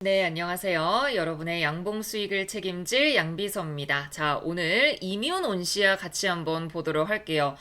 네, 안녕하세요. 여러분의 양봉 수익을 책임질 양비서입니다. 자, 오늘 이뮨 온시아 같이 한번 보도록 할게요.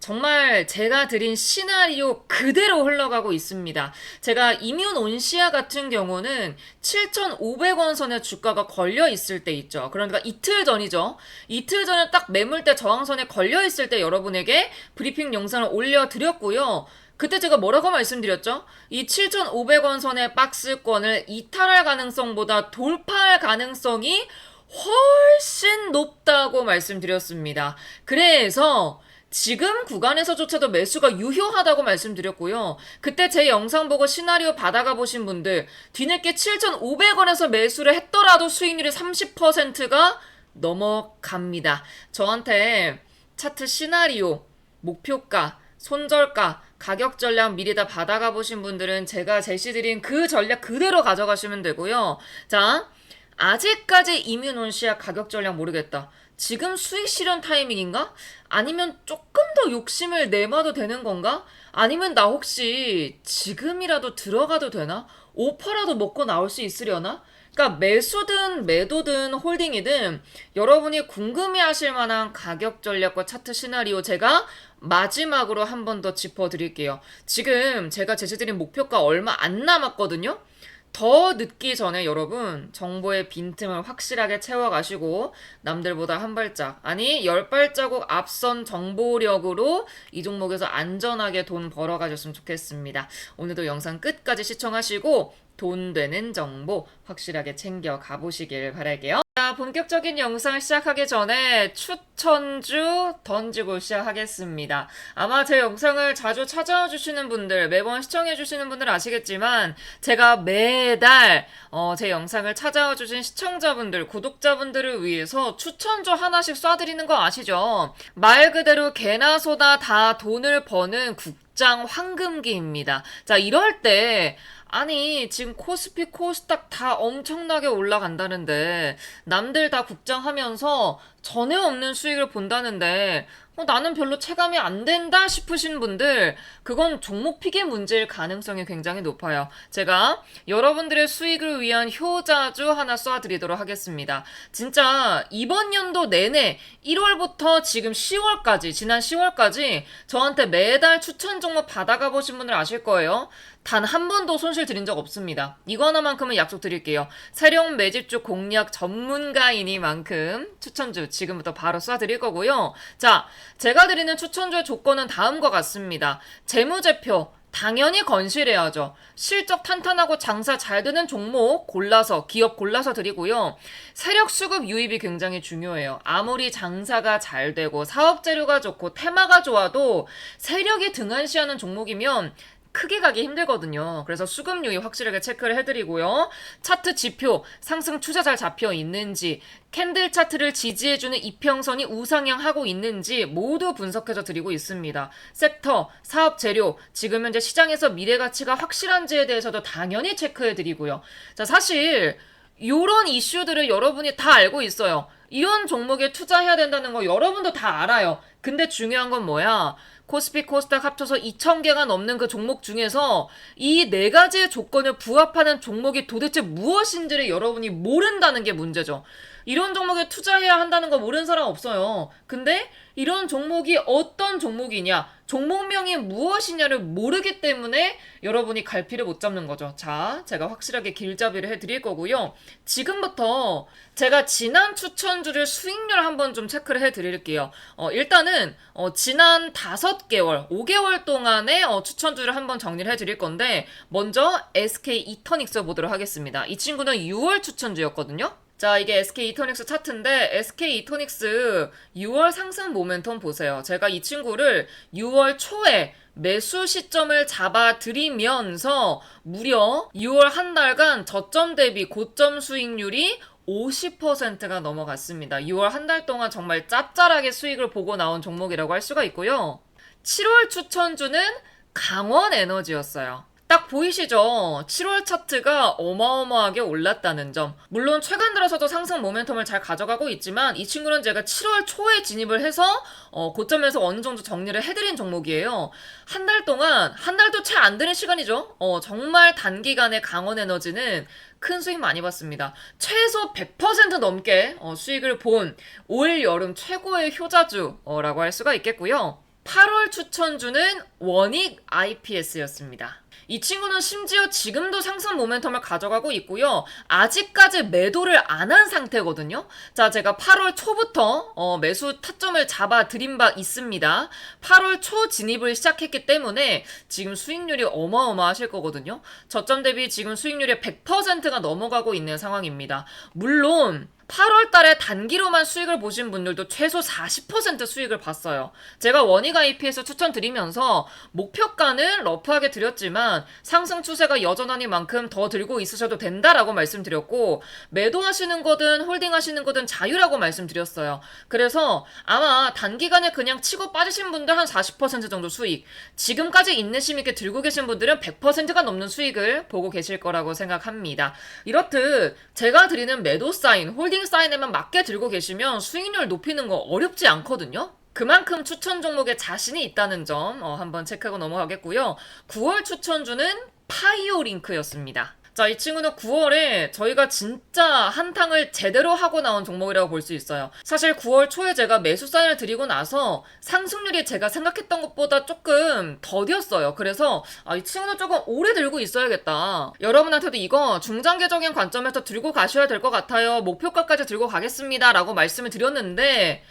정말 제가 드린 시나리오 그대로 흘러가고 있습니다. 제가 이뮨 온시아 같은 경우는 7,500원 선의 주가가 걸려 있을 때 있죠. 그러니까 이틀 전이죠. 이틀 전에 딱 매물대 저항선에 걸려 있을 때 여러분에게 브리핑 영상을 올려 드렸고요. 그때 제가 뭐라고 말씀드렸죠? 이 7,500원 선의 박스권을 이탈할 가능성보다 돌파할 가능성이 훨씬 높다고 말씀드렸습니다. 그래서 지금 구간에서조차도 매수가 유효하다고 말씀드렸고요. 그때 제 영상 보고 시나리오 받아가 보신 분들 뒤늦게 7,500원에서 매수를 했더라도 수익률이 30%가 넘어갑니다. 저한테 차트 시나리오, 목표가, 손절가, 가격 전략 미리 다 받아가 보신 분들은 제가 제시드린 그 전략 그대로 가져가시면 되고요. 자, 아직까지 이뮤논시아 가격 전략 모르겠다. 지금 수익 실현 타이밍인가? 아니면 조금 더 욕심을 내봐도 되는 건가? 아니면 나 혹시 지금이라도 들어가도 되나? 오퍼라도 먹고 나올 수 있으려나? 그러니까 매수든 매도든 홀딩이든 여러분이 궁금해 하실 만한 가격 전략과 차트 시나리오 제가 마지막으로 한 번 더 짚어드릴게요. 지금 제가 제시드린 목표가 얼마 안 남았거든요? 더 늦기 전에 여러분 정보의 빈틈을 확실하게 채워가시고 남들보다 한 발짝 아니 열 발자국 앞선 정보력으로 이 종목에서 안전하게 돈 벌어가셨으면 좋겠습니다. 오늘도 영상 끝까지 시청하시고 돈 되는 정보 확실하게 챙겨 가보시길 바랄게요. 자, 본격적인 영상 시작하기 전에 추천주 던지고 시작하겠습니다. 아마 제 영상을 자주 찾아와 주시는 분들, 매번 시청해 주시는 분들 아시겠지만, 제가 매달, 어, 제 영상을 찾아와 주신 시청자분들, 구독자분들을 위해서 추천주 하나씩 쏴드리는 거 아시죠? 말 그대로 개나 소나 다 돈을 버는 국 장 황금기입니다. 자, 이럴 때, 아니, 지금 코스피, 코스닥 다 엄청나게 올라간다는데, 남들 다 국장하면서 전에 없는 수익을 본다는데, 어, 나는 별로 체감이 안 된다 싶으신 분들, 그건 종목 픽의 문제일 가능성이 굉장히 높아요. 제가 여러분들의 수익을 위한 효자주 하나 쏴드리도록 하겠습니다. 진짜 이번 연도 내내 1월부터 지금 10월까지, 지난 10월까지 저한테 매달 추천 종목 받아가 보신 분들 아실 거예요. 단 한 번도 손실 드린 적 없습니다. 이거 하나만큼은 약속드릴게요. 세력 매집주 공략 전문가이니만큼 추천주 지금부터 바로 쏴드릴 거고요. 자, 제가 드리는 추천주의 조건은 다음과 같습니다. 재무제표, 당연히 건실해야죠. 실적 탄탄하고 장사 잘 되는 종목 골라서, 기업 골라서 드리고요. 세력 수급 유입이 굉장히 중요해요. 아무리 장사가 잘 되고 사업 재료가 좋고 테마가 좋아도 세력이 등한시하는 종목이면 크게 가기 힘들거든요. 그래서 수급 유입 확실하게 체크를 해드리고요. 차트 지표, 상승 추세 잘 잡혀 있는지, 캔들 차트를 지지해주는 이평선이 우상향하고 있는지 모두 분석해서 드리고 있습니다. 섹터, 사업 재료, 지금 현재 시장에서 미래 가치가 확실한지에 대해서도 당연히 체크해드리고요. 자, 사실, 요런 이슈들을 여러분이 다 알고 있어요. 이런 종목에 투자해야 된다는 거 여러분도 다 알아요. 근데 중요한 건 뭐야? 코스피 코스닥 합쳐서 2,000개가 넘는 그 종목 중에서 이 네 가지의 조건을 부합하는 종목이 도대체 무엇인지를 여러분이 모른다는 게 문제죠. 이런 종목에 투자해야 한다는 거 모르는 사람 없어요. 근데 이런 종목이 어떤 종목이냐, 종목명이 무엇이냐를 모르기 때문에 여러분이 갈피를 못 잡는 거죠. 자, 제가 확실하게 길잡이를 해드릴 거고요. 지금부터 제가 지난 추천주를 수익률 한번 좀 체크를 해드릴게요. 어, 일단은 어, 지난 5개월, 5개월 동안의 어, 추천주를 한번 정리를 해드릴 건데 먼저 SK 이터닉스 보도록 하겠습니다. 이 친구는 6월 추천주였거든요. 자, 이게 SK 이터닉스 차트인데 SK 이터닉스 6월 상승 모멘텀 보세요. 제가 이 친구를 6월 초에 매수 시점을 잡아드리면서 무려 6월 한 달간 저점 대비 고점 수익률이 50%가 넘어갔습니다. 6월 한 달 동안 정말 짭짤하게 수익을 보고 나온 종목이라고 할 수가 있고요. 7월 추천주는 강원 에너지였어요. 딱딱 보이시죠? 7월 차트가 어마어마하게 올랐다는 점. 물론 최근 들어서도 상승 모멘텀을 잘 가져가고 있지만 이 친구는 제가 7월 초에 진입을 해서 어, 고점에서 어느 정도 정리를 해드린 종목이에요. 한 달 동안 한 달도 채 안 되는 시간이죠. 어, 정말 단기간에 강원 에너지는 큰 수익 많이 봤습니다. 최소 100% 넘게 어, 수익을 본 올 여름 최고의 효자주라고 할 수가 있겠고요. 8월 추천주는 원익 IPS였습니다. 이 친구는 심지어 지금도 상승 모멘텀을 가져가고 있고요. 아직까지 매도를 안 한 상태거든요. 자, 제가 8월 초부터 어, 매수 타점을 잡아 드린 바 있습니다. 8월 초 진입을 시작했기 때문에 지금 수익률이 어마어마하실 거거든요. 저점 대비 지금 수익률이 100%가 넘어가고 있는 상황입니다. 물론 8월 달에 단기로만 수익을 보신 분들도 최소 40% 수익을 봤어요. 제가 원익 IP에서 추천드리면서 목표가는 러프하게 드렸지만 상승 추세가 여전하니만큼 더 들고 있으셔도 된다라고 말씀드렸고 매도하시는 거든 홀딩하시는 거든 자유라고 말씀드렸어요. 그래서 아마 단기간에 그냥 치고 빠지신 분들 한 40% 정도 수익 지금까지 인내심 있게 들고 계신 분들은 100%가 넘는 수익을 보고 계실 거라고 생각합니다. 이렇듯 제가 드리는 매도 사인, 홀딩 사인에만 맞게 들고 계시면 수익률 높이는 거 어렵지 않거든요. 그만큼 추천 종목에 자신이 있다는 점 어, 한번 체크하고 넘어가겠고요. 9월 추천주는 파이오 링크였습니다. 자, 이 친구는 9월에 저희가 진짜 한탕을 제대로 하고 나온 종목이라고 볼 수 있어요. 사실 9월 초에 제가 매수 사인을 드리고 나서 상승률이 제가 생각했던 것보다 조금 더뎠어요. 그래서 아, 이 친구는 조금 오래 들고 있어야겠다. 여러분한테도 이거 중장기적인 관점에서 들고 가셔야 될 것 같아요. 목표가까지 들고 가겠습니다. 라고 말씀을 드렸는데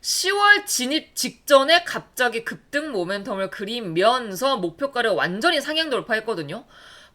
10월 진입 직전에 갑자기 급등 모멘텀을 그리면서 목표가를 완전히 상향 돌파했거든요.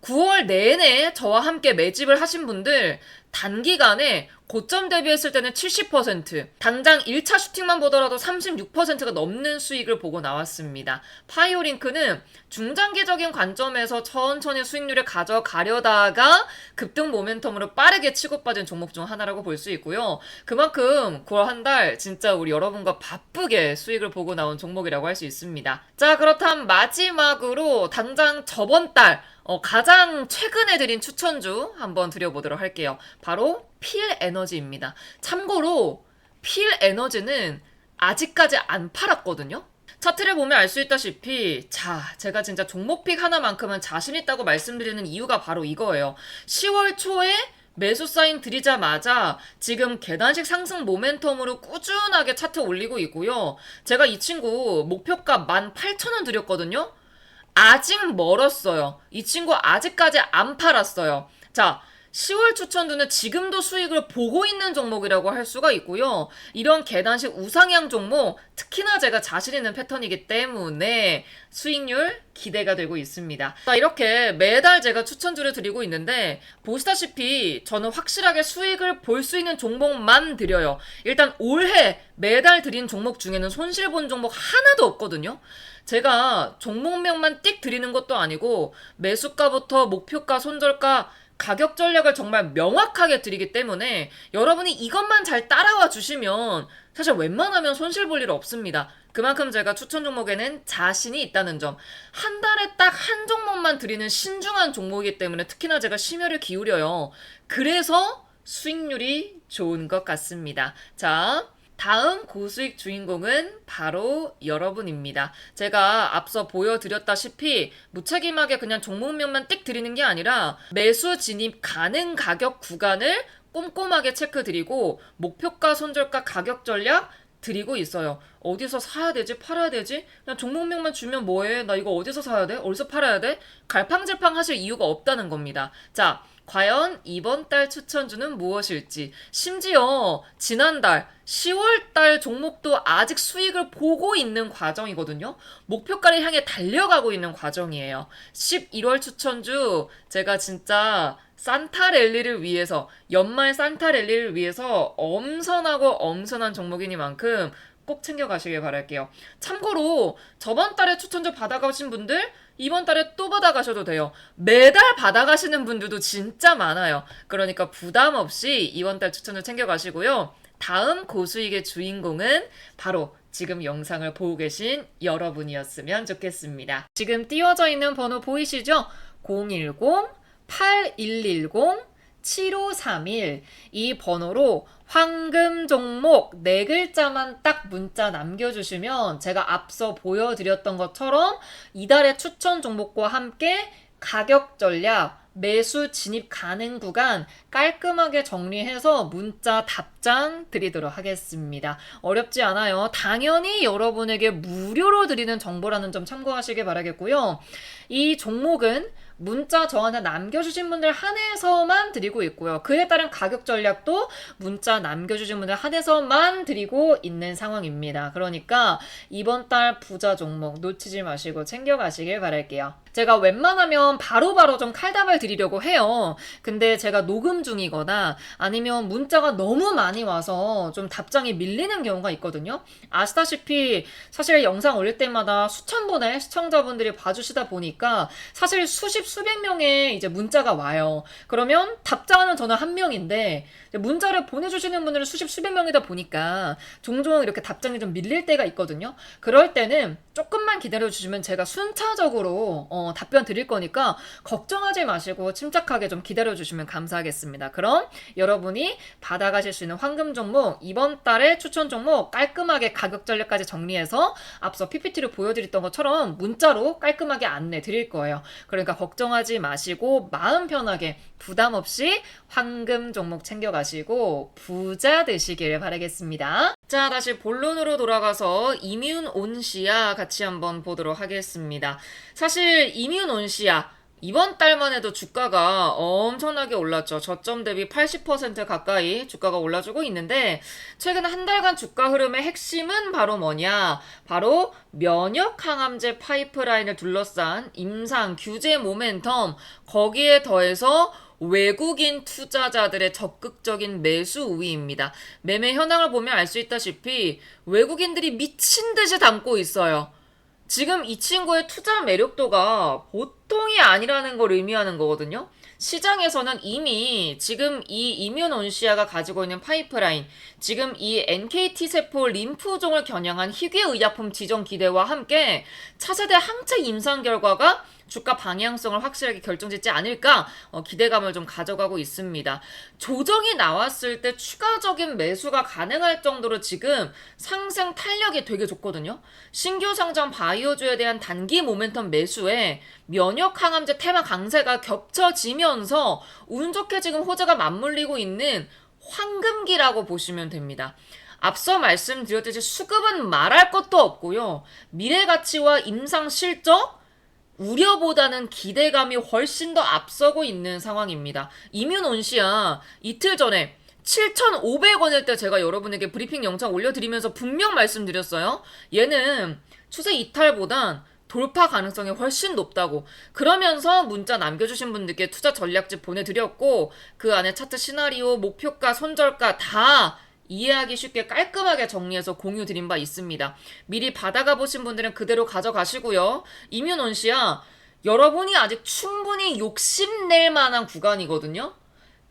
9월 내내 저와 함께 매집을 하신 분들 단기간에 고점 대비했을 때는 70%, 당장 1차 슈팅만 보더라도 36%가 넘는 수익을 보고 나왔습니다. 파이오링크는 중장기적인 관점에서 천천히 수익률을 가져가려다가 급등 모멘텀으로 빠르게 치고 빠진 종목 중 하나라고 볼 수 있고요. 그만큼 9월 한 달 진짜 우리 여러분과 바쁘게 수익을 보고 나온 종목이라고 할 수 있습니다. 자, 그렇다면 마지막으로 당장 저번 달 어, 가장 최근에 드린 추천주 한번 드려보도록 할게요. 바로 필 에너지입니다. 참고로 필 에너지는 아직까지 안 팔았거든요. 차트를 보면 알 수 있다시피 자 제가 진짜 종목픽 하나만큼은 자신 있다고 말씀드리는 이유가 바로 이거예요. 10월 초에 매수 사인 드리자마자 지금 계단식 상승 모멘텀으로 꾸준하게 차트 올리고 있고요. 제가 이 친구 목표가 18,000원 드렸거든요. 아직 멀었어요. 이 친구 아직까지 안 팔았어요. 자, 10월 추천주는 지금도 수익을 보고 있는 종목이라고 할 수가 있고요. 이런 계단식 우상향 종목, 특히나 제가 자신 있는 패턴이기 때문에 수익률 기대가 되고 있습니다. 자, 이렇게 매달 제가 추천주를 드리고 있는데, 보시다시피 저는 확실하게 수익을 볼 수 있는 종목만 드려요. 일단 올해 매달 드린 종목 중에는 손실 본 종목 하나도 없거든요. 제가 종목명만 띡 드리는 것도 아니고, 매수가부터 목표가, 손절가, 가격 전략을 정말 명확하게 드리기 때문에 여러분이 이것만 잘 따라와 주시면 사실 웬만하면 손실 볼 일 없습니다. 그만큼 제가 추천 종목에는 자신이 있다는 점. 한 달에 딱 한 종목만 드리는 신중한 종목이기 때문에 특히나 제가 심혈을 기울여요. 그래서 수익률이 좋은 것 같습니다. 자, 다음 고수익 주인공은 바로 여러분입니다. 제가 앞서 보여드렸다시피 무책임하게 그냥 종목명만 띡 드리는 게 아니라 매수 진입 가능 가격 구간을 꼼꼼하게 체크 드리고 목표가, 손절가, 가격 전략 드리고 있어요. 어디서 사야 되지? 팔아야 되지? 그냥 종목명만 주면 뭐해? 나 이거 어디서 사야 돼? 어디서 팔아야 돼? 갈팡질팡 하실 이유가 없다는 겁니다. 자, 과연 이번 달 추천주는 무엇일지, 심지어 지난달 10월 달 종목도 아직 수익을 보고 있는 과정이거든요. 목표가를 향해 달려가고 있는 과정이에요. 11월 추천주 제가 진짜 산타 랠리를 위해서 연말 산타 랠리를 위해서 엄선하고 엄선한 종목이니만큼 꼭 챙겨가시길 바랄게요. 참고로 저번 달에 추천주 받아가신 분들 이번 달에 또 받아가셔도 돼요. 매달 받아가시는 분들도 진짜 많아요. 그러니까 부담 없이 이번 달 추천을 챙겨가시고요. 다음 고수익의 주인공은 바로 지금 영상을 보고 계신 여러분이었으면 좋겠습니다. 지금 띄워져 있는 번호 보이시죠? 010-8110-7531 이 번호로 황금 종목 네 글자만 딱 문자 남겨주시면 제가 앞서 보여드렸던 것처럼 이달의 추천 종목과 함께 가격 전략, 매수 진입 가능 구간 깔끔하게 정리해서 문자 답장 드리도록 하겠습니다. 어렵지 않아요. 당연히 여러분에게 무료로 드리는 정보라는 점 참고하시길 바라겠고요. 이 종목은 문자 저한테 남겨주신 분들 한해서만 드리고 있고요. 그에 따른 가격 전략도 문자 남겨주신 분들 한해서만 드리고 있는 상황입니다. 그러니까 이번 달 부자 종목 놓치지 마시고 챙겨가시길 바랄게요. 제가 웬만하면 바로바로 좀 칼답을 드리려고 해요. 근데 제가 녹음 중이거나 아니면 문자가 너무 많이 와서 좀 답장이 밀리는 경우가 있거든요. 아시다시피 사실 영상 올릴 때마다 수천 분의 시청자분들이 봐주시다 보니까 사실 수십 수백 명의 이제 문자가 와요. 그러면 답장하는 저는 한 명인데 문자를 보내주시는 분들은 수십 수백 명이다 보니까 종종 이렇게 답장이 좀 밀릴 때가 있거든요. 그럴 때는 조금만 기다려주시면 제가 순차적으로 어, 답변 드릴 거니까 걱정하지 마시고 침착하게 좀 기다려주시면 감사하겠습니다. 그럼 여러분이 받아가실 수 있는 황금 종목 이번 달의 추천 종목 깔끔하게 가격 전략까지 정리해서 앞서 PPT를 보여드렸던 것처럼 문자로 깔끔하게 안내 드릴 거예요. 그러니까 걱정하지 마시고 마음 편하게 부담 없이 황금 종목 챙겨가시고 부자 되시길 바라겠습니다. 자, 다시 본론으로 돌아가서 이뮨 온시아 같이 한번 보도록 하겠습니다. 사실 이뮨 온시아 이번 달만 해도 주가가 엄청나게 올랐죠. 저점 대비 80% 가까이 주가가 올라주고 있는데 최근 한 달간 주가 흐름의 핵심은 바로 뭐냐? 바로 면역 항암제 파이프라인을 둘러싼 임상 규제 모멘텀 거기에 더해서 외국인 투자자들의 적극적인 매수 우위입니다. 매매 현황을 보면 알 수 있다시피 외국인들이 미친 듯이 담고 있어요. 지금 이 친구의 투자 매력도가 보통이 아니라는 걸 의미하는 거거든요. 시장에서는 이미 지금 이 이뮨 온시아가 가지고 있는 파이프라인, 지금 이 NKT 세포 림프종을 겨냥한 희귀의약품 지정 기대와 함께 차세대 항체 임상 결과가 주가 방향성을 확실하게 결정짓지 않을까 어, 기대감을 좀 가져가고 있습니다. 조정이 나왔을 때 추가적인 매수가 가능할 정도로 지금 상승 탄력이 되게 좋거든요. 신규 상장 바이오주에 대한 단기 모멘텀 매수에 면역 항암제 테마 강세가 겹쳐지면서 운 좋게 지금 호재가 맞물리고 있는 황금기라고 보시면 됩니다. 앞서 말씀드렸듯이 수급은 말할 것도 없고요. 미래 가치와 임상 실적 우려보다는 기대감이 훨씬 더 앞서고 있는 상황입니다. 이뮨 온시아 이틀 전에 7,500원일 때 제가 여러분에게 브리핑 영상 올려드리면서 분명 말씀드렸어요. 얘는 추세 이탈보단 돌파 가능성이 훨씬 높다고. 그러면서 문자 남겨주신 분들께 투자 전략집 보내드렸고, 그 안에 차트 시나리오, 목표가, 손절가 다 이해하기 쉽게 깔끔하게 정리해서 공유 드린 바 있습니다. 미리 받아가 보신 분들은 그대로 가져가시고요. 이뮨 온시아 여러분이 아직 충분히 욕심낼 만한 구간이거든요.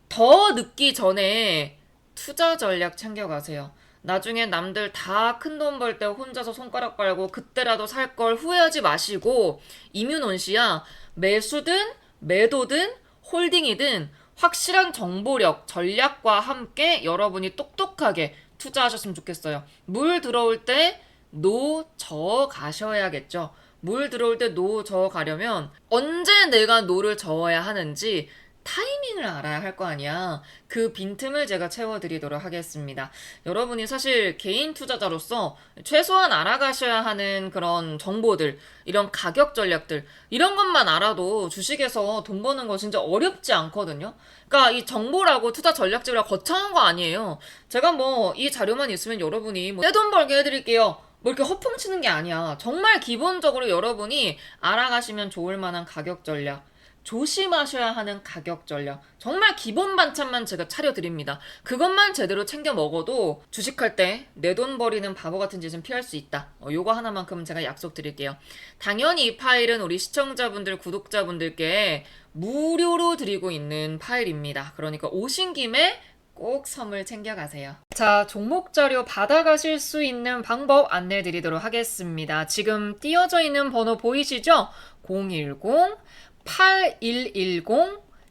더 늦기 전에 투자 전략 챙겨가세요. 나중에 남들 다 큰 돈 벌 때 혼자서 손가락 빨고 그때라도 살 걸 후회하지 마시고 이뮨 온시아 매수든 매도든 홀딩이든 확실한 정보력, 전략과 함께 여러분이 똑똑하게 투자하셨으면 좋겠어요. 물 들어올 때 노 저어 가셔야겠죠. 물 들어올 때 노 저어 가려면 언제 내가 노를 저어야 하는지 타이밍을 알아야 할 거 아니야. 그 빈틈을 제가 채워드리도록 하겠습니다. 여러분이 사실 개인 투자자로서 최소한 알아가셔야 하는 그런 정보들, 이런 가격 전략들, 이런 것만 알아도 주식에서 돈 버는 거 진짜 어렵지 않거든요. 그러니까 이 정보라고 투자 전략집이라 거창한 거 아니에요. 제가 뭐 이 자료만 있으면 여러분이 뭐 떼돈 벌게 해드릴게요. 뭐 이렇게 허풍치는 게 아니야. 정말 기본적으로 여러분이 알아가시면 좋을 만한 가격 전략. 조심하셔야 하는 가격 전략. 정말 기본 반찬만 제가 차려드립니다. 그것만 제대로 챙겨 먹어도 주식할 때 내 돈 버리는 바보 같은 짓은 피할 수 있다. 어, 요거 하나만큼은 제가 약속드릴게요. 당연히 이 파일은 우리 시청자분들, 구독자분들께 무료로 드리고 있는 파일입니다. 그러니까 오신 김에 꼭 선물 챙겨가세요. 자, 종목 자료 받아가실 수 있는 방법 안내 드리도록 하겠습니다. 지금 띄어져 있는 번호 보이시죠? 010 8110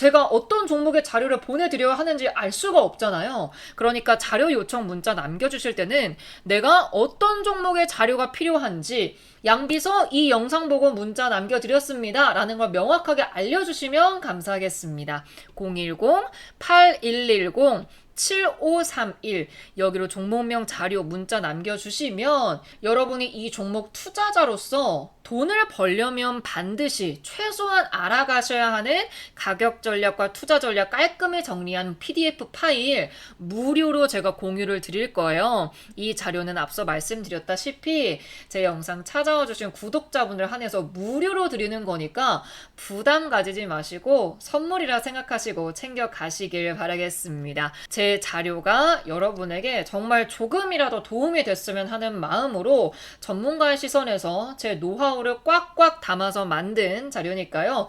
제가 어떤 종목의 자료를 보내드려야 하는지 알 수가 없잖아요. 그러니까 자료 요청 문자 남겨주실 때는 내가 어떤 종목의 자료가 필요한지 양비서 이 영상 보고 문자 남겨드렸습니다. 라는 걸 명확하게 알려주시면 감사하겠습니다. 010-8110 7531 여기로 종목명 자료 문자 남겨주시면 여러분이 이 종목 투자자로서 돈을 벌려면 반드시 최소한 알아가셔야 하는 가격 전략과 투자 전략 깔끔히 정리한 PDF 파일 무료로 제가 공유를 드릴 거예요. 이 자료는 앞서 말씀드렸다시피 제 영상 찾아 와 주신 구독자분들 한해서 무료로 드리는 거니까 부담 가지지 마시고 선물이라 생각하시고 챙겨 가시길 바라겠습니다. 제 자료가 여러분에게 정말 조금이라도 도움이 됐으면 하는 마음으로 전문가의 시선에서 제 노하우를 꽉꽉 담아서 만든 자료니까요.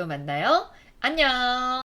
또 만나요. 안녕!